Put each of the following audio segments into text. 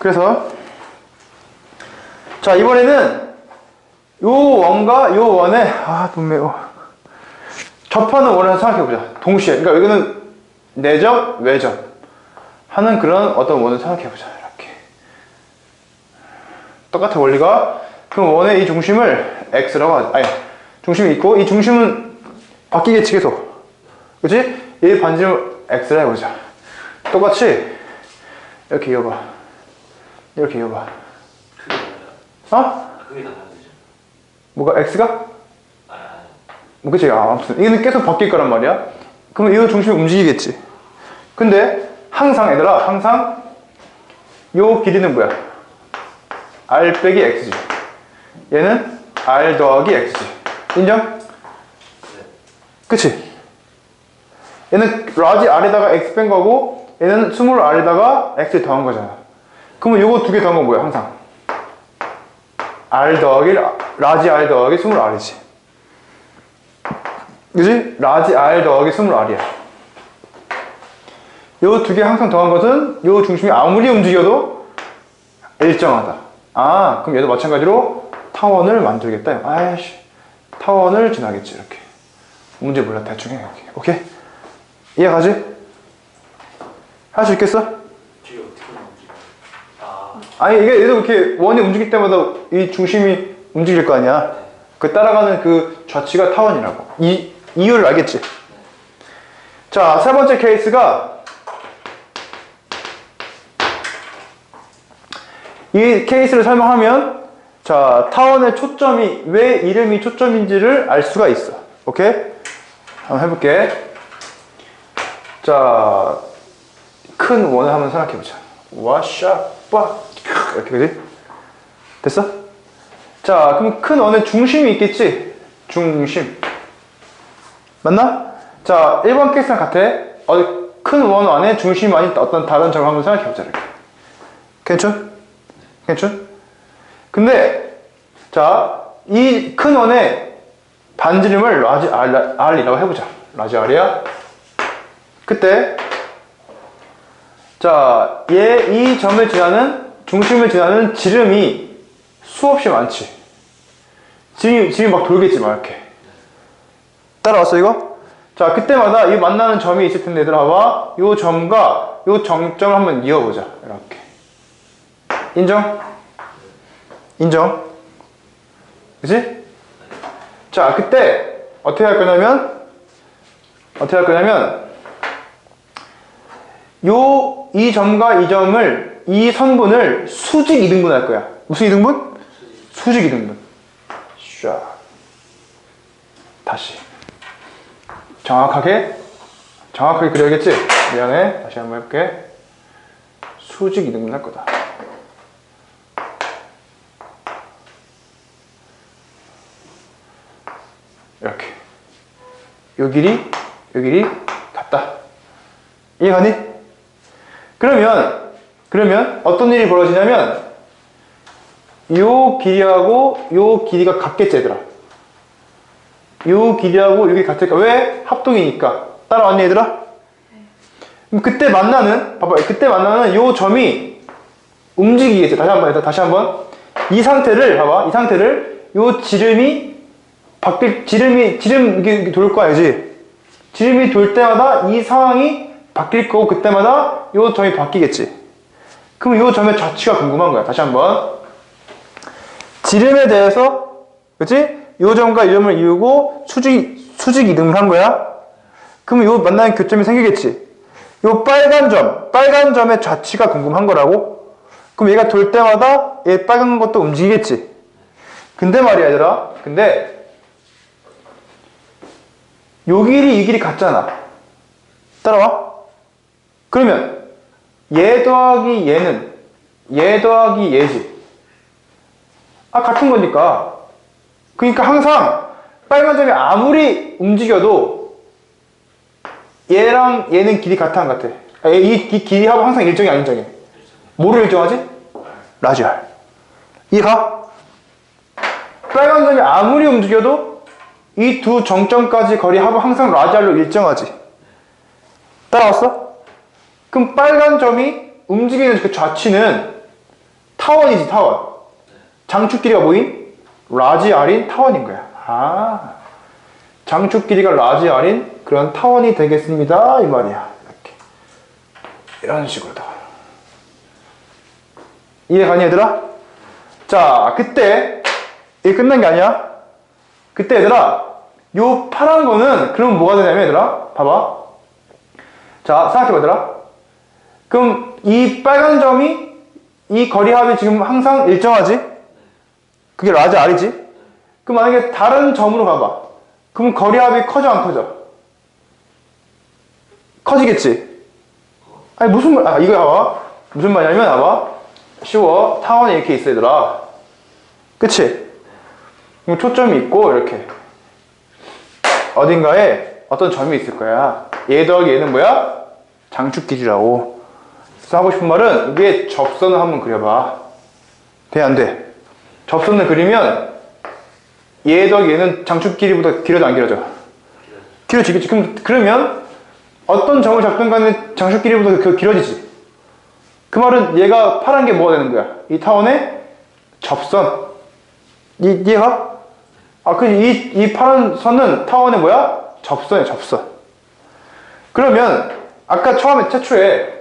그래서 자 이번에는 요 원과 요 원에 아 너무 매워 접하는 원을 생각해보자. 동시에. 그러니까 여기는 내점 외점 하는 그런 어떤 원을 생각해보자. 이렇게. 똑같은 원리가 그럼 원의 이 중심을 x라고 하자 아니 중심이 있고 이 중심은 바뀌겠지 계속. 그치? 이 반지름 x라 해보자. 똑같이 이렇게 이어봐 이렇게 이어봐. 어? 다르죠? 뭐가 x가? 아, 뭐 그치? 아, 아무튼. 이거는 계속 바뀔 거란 말이야. 그럼 이 중심이 움직이겠지. 근데 항상 얘들아 항상 요 길이는 뭐야? R 빼기 x지. 얘는 r 더하기 x지. 인정? 그치? 얘는 라지 r에다가 x 뺀 거고 얘는 스몰 r에다가 x 더한 거잖아 그러면 요거 두 개 더한 건 뭐야 항상 r 더하기 라지 r 더하기 스몰 r이지 그지? 라지 R 더하기 스몰 R이야. 요 두 개 항상 더한 것은 요 중심이 아무리 움직여도 일정하다. 아, 그럼 얘도 마찬가지로 타원을 만들겠다. 아이씨, 타원을 지나겠지, 이렇게. 문제 몰라, 대충 해. 오케이? 이해가지? 할 수 있겠어? 아니, 이게 얘도 이렇게 원이 움직일 때마다 이 중심이 움직일 거 아니야. 그 따라가는 그 좌치가 타원이라고. 이, 이유를 알겠지? 자, 세 번째 케이스가 이 케이스를 설명하면 자, 타원의 초점이 왜 이름이 초점인지를 알 수가 있어. 오케이? 한번 해볼게. 자, 큰 원을 한번 생각해보자. 와샤, 빠, 이렇게 그지? 됐어? 자, 그럼 큰 원의 중심이 있겠지? 중심. 맞나? 자, 1번 케이스랑 같아. 어, 큰원 안에 중심 아닌 어떤 다른 점을 한번 생각해보자. 이렇게. 괜찮? 괜찮? 근데, 자, 이 큰 원의 반지름을 라지 R이라고 해보자. 라지 R이야. 그때, 자, 얘, 이 점을 지나는, 중심을 지나는 지름이 수없이 많지. 지름이, 지름이 막 돌겠지, 막 이렇게. 따라왔어, 이거? 자, 그때마다 이 만나는 점이 있을 텐데, 얘들아, 봐봐. 요 점과 요 정점을 한번 이어보자. 이렇게. 인정? 인정? 그치? 자, 그때 어떻게 할 거냐면, 어떻게 할 거냐면, 요, 이 점과 이 점을, 이 선분을 수직 이등분 할 거야. 무슨 이등분? 수직 이등분. 샤. 다시. 정확하게, 정확하게 그려야겠지? 미안해. 다시 한번 해볼게. 수직 이등분 할 거다. 이렇게. 요 길이, 요 길이 같다. 이해가니? 그러면, 그러면 어떤 일이 벌어지냐면, 요 길이하고 요 길이가 같겠지, 얘들아. 요 길이하고 여기 같을까? 왜? 합동이니까. 따라왔니, 얘들아? 그럼 그때 만나는, 봐봐, 그때 만나는 요 점이 움직이겠지. 다시 한 번, 얘들아, 다시 한 번. 이 상태를, 봐봐, 이 상태를 요 지름이 바뀔, 지름이, 지름 이게 돌거 알지? 지름이 돌 때마다 이 상황이 바뀔 거고, 그때마다 요 점이 바뀌겠지. 그럼 요 점의 좌치가 궁금한 거야. 다시 한 번. 지름에 대해서, 그치? 요 점과 이 점을 이루고 수직, 수직 이등을 한 거야. 그럼 요 만나는 교점이 생기겠지. 요 빨간 점, 빨간 점의 좌치가 궁금한 거라고? 그럼 얘가 돌 때마다 얘 빨간 것도 움직이겠지. 근데 말이야, 얘들아. 근데, 요 길이 이 길이 같잖아. 따라와? 그러면, 얘 더하기 얘는, 얘 더하기 얘지. 아, 같은 거니까. 그러니까 항상 빨간 점이 아무리 움직여도 얘랑 얘는 길이 같아 안 같아? 아, 이, 이 길이하고 항상 일정이 안 일정해. 뭐를 일정하지? 라지알. 이해가? 빨간 점이 아무리 움직여도 이 두 정점까지 거리하고 항상 라지알로 일정하지. 따라왔어? 그럼 빨간 점이 움직이는 그 좌치는 타원이지 타원. 장축 길이가 뭐인? 라지 R인 타원인 거야. 아. 장축 길이가 라지 R인 그런 타원이 되겠습니다. 이 말이야. 이렇게. 이런 식으로다. 이해 가니 얘들아? 자, 그때 이게 끝난 게 아니야. 그때 얘들아, 요 파란 거는 그럼 뭐가 되냐면 얘들아, 봐봐. 자, 생각해봐 얘들아. 그럼 이 빨간 점이 이 거리 합이 지금 항상 일정하지? 그게 라지 R이지? 그럼 만약에 다른 점으로 가봐. 그럼 거리 합이 커져 안 커져? 커지겠지? 아니 무슨 말, 아 이거 봐봐. 무슨 말이냐면 봐봐. 쉬워. 타원이 이렇게 있어 얘들아. 그치? 그럼 초점이 있고 이렇게 어딘가에 어떤 점이 있을 거야. 얘 더하기 얘는 뭐야? 장축 길이라고. 하고 싶은 말은 이게 접선을 한번 그려봐. 돼, 안 돼? 접선을 그리면 얘 더하기 얘는 장축 길이보다 길어져, 안 길어져? 길어지겠지. 그럼, 그러면 어떤 점을 잡든 간에 장축 길이보다 그 길어지지. 그 말은 얘가 파란 게 뭐가 되는 거야? 이 타원의 접선. 이, 이해가? 아, 그, 이, 이 파란 선은 타원의 뭐야? 접선이야, 접선. 그러면, 아까 처음에, 최초에,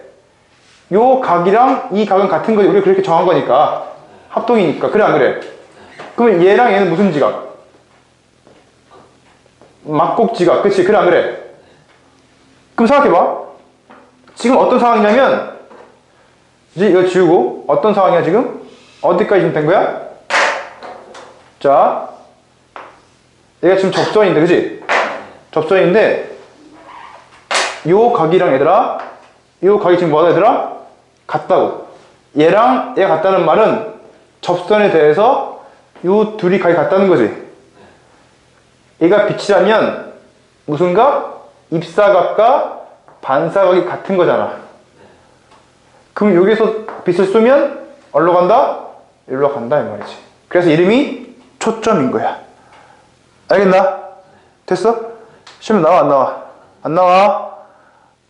요 각이랑 이 각은 같은 거지. 우리 그렇게 정한 거니까. 합동이니까. 그래, 안 그래? 그러면 얘랑 얘는 무슨 지각? 막곡 지각. 그치? 그래, 안 그래? 그럼 생각해봐. 지금 어떤 상황이냐면, 이제 이거 지우고, 어떤 상황이야, 지금? 어디까지 지금 된 거야? 자, 얘가 지금 접선인데, 그지? 접선인데, 요 각이랑 얘들아, 요 각이 지금 뭐다, 얘들아? 같다고. 얘랑 얘가 같다는 말은 접선에 대해서 요 둘이 각이 같다는 거지. 얘가 빛이라면 무슨 각? 입사각과 반사각이 같은 거잖아. 그럼 여기서 빛을 쏘면 어디로 간다? 일로 간다 이 말이지. 그래서 이름이 초점인 거야. 알겠나? 됐어? 시험 나와 안 나와? 안 나와.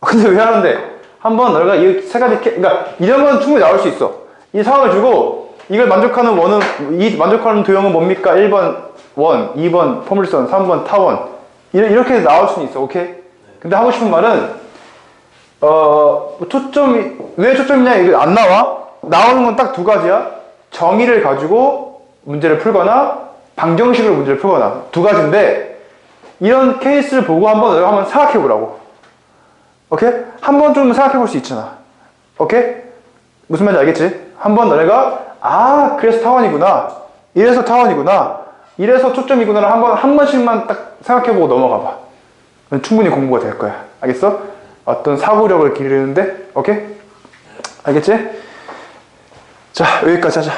근데 왜 하는데? 한번 너가 이 세 가지 캐, 그러니까 이런 건 충분히 나올 수 있어. 이 상황을 주고 이걸 만족하는 원은 이 만족하는 도형은 뭡니까? 1번 원, 2번 포물선, 3번 타원. 이렇게 나올 수는 있어. 오케이? 근데 하고 싶은 말은 어, 초점이, 왜 초점이냐, 이거 안 나와? 나오는 건 딱 두 가지야. 정의를 가지고 문제를 풀거나, 방정식으로 문제를 풀거나. 두 가지인데, 이런 케이스를 보고 한번 한번 생각해 보라고. 오케이? 한번 좀 생각해 볼 수 있잖아. 오케이? 무슨 말인지 알겠지? 한 번 너네가, 아, 그래서 타원이구나. 이래서 타원이구나. 이래서 초점이구나를 한 번, 한 번씩만 딱 생각해 보고 넘어가 봐. 충분히 공부가 될 거야. 알겠어? 어떤 사고력을 기르는데, 오케이? 알겠지? 자, 여기까지 하자.